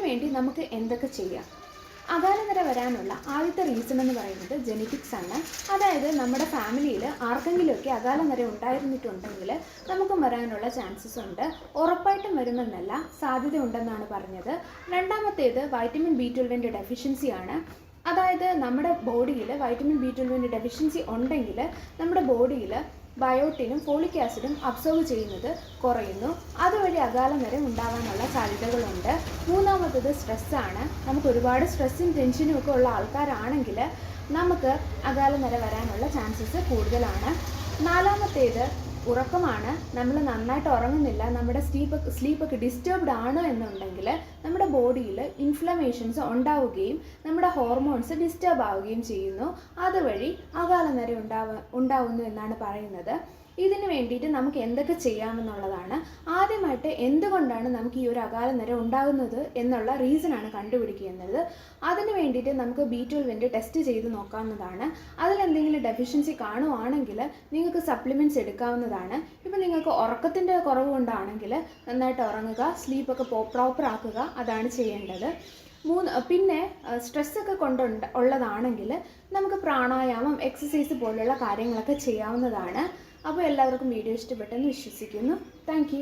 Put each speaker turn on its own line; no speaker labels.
വേണ്ടി നമുക്ക് എന്തൊക്കെ ചെയ്യാം? അകാലനര വരാനുള്ള ആദ്യത്തെ റീസൺ എന്ന് പറയുന്നത് ജെനറ്റിക്സ് ആണ്. അതായത് നമ്മുടെ ഫാമിലിയിൽ ആർക്കെങ്കിലുമൊക്കെ അകാലനര ഉണ്ടായിരുന്നിട്ടുണ്ടെങ്കിൽ നമുക്കും വരാനുള്ള ചാൻസസ് ഉണ്ട്. ഉറപ്പായിട്ടും വരുമെന്നല്ല സാധ്യത ഉണ്ടെന്നാണ് പറഞ്ഞത്. രണ്ടാമത്തേത് വൈറ്റമിൻ ബി ട്വൽവിന്റെ ഡെഫിഷ്യൻസിയാണ് അതായത് നമ്മുടെ ബോഡിയിൽ വൈറ്റമിൻ ബി ട്വൽവിന്റെ ഡെഫിഷ്യൻസി ഉണ്ടെങ്കിൽ നമ്മുടെ ബോഡിയിൽ ബയോട്ടിനും ഫോളിക് ആസിഡും അബ്സോർവ് ചെയ്യുന്നത് കുറയുന്നു. അതുവഴി അകാലം വരെ ഉണ്ടാകാനുള്ള സാധ്യതകളുണ്ട്. മൂന്നാമത്തത് സ്ട്രെസ്സാണ് നമുക്ക് ഒരുപാട് സ്ട്രെസ്സും ടെൻഷനും ഒക്കെ ഉള്ള ആൾക്കാരാണെങ്കിൽ നമുക്ക് അകാലം വരെ വരാനുള്ള ചാൻസസ് കൂടുതലാണ്. നാലാമത്തേത് ഉറക്കമാണ്. നമ്മൾ നന്നായിട്ട് ഉറങ്ങുന്നില്ല. നമ്മുടെ സ്ലീപ്പ് സ്ലീപ്പൊക്കെ ഡിസ്റ്റർബ്ഡ് ആണ് എന്നുണ്ടെങ്കിൽ ബോഡിയിൽ ഇൻഫ്ലമേഷൻസ് ഉണ്ടാവുകയും നമ്മുടെ ഹോർമോൺസ് ഡിസ്റ്റർബ് ആവുകയും ചെയ്യുന്നു. അതുവഴി അകാലനര ഉണ്ടാവ ഉണ്ടാവുന്നു എന്നാണ് പറയുന്നത്. ഇതിന് വേണ്ടിയിട്ട് നമുക്ക് എന്തൊക്കെ ചെയ്യാമെന്നുള്ളതാണ്. ആദ്യമായിട്ട് എന്തുകൊണ്ടാണ് നമുക്ക് ഈ ഒരു അകാല നിര ഉണ്ടാകുന്നത് എന്നുള്ള റീസണാണ് കണ്ടുപിടിക്കുന്നത് അതിന് വേണ്ടിയിട്ട് നമുക്ക് ബി ട്വൽവിന്റെ ടെസ്റ്റ് ചെയ്ത് നോക്കാവുന്നതാണ്. അതിലെന്തെങ്കിലും ഡെഫിഷ്യൻസി കാണുവാണെങ്കിൽ നിങ്ങൾക്ക് സപ്ലിമെന്റ്സ് എടുക്കാവുന്നതാണ്. നിങ്ങൾക്ക് ഉറക്കത്തിന്റെ കുറവ് കൊണ്ടാണെങ്കിൽ നന്നായിട്ട് ഉറങ്ങുക സ്ലീപ്പൊക്കെ പ്രോപ്പർ ആക്കുക അതാണ് ചെയ്യേണ്ടത്. മൂന്ന് പിന്നെ സ്ട്രെസ്സൊക്കെ കൊണ്ട് ഉള്ളതാണെങ്കിൽ നമുക്ക് പ്രാണായാമം എക്സസൈസ് പോലുള്ള കാര്യങ്ങളൊക്കെ ചെയ്യാവുന്നതാണ്. അപ്പോൾ എല്ലാവർക്കും വീഡിയോ ഇഷ്ടപ്പെട്ടെന്ന് വിശ്വസിക്കുന്നു. താങ്ക്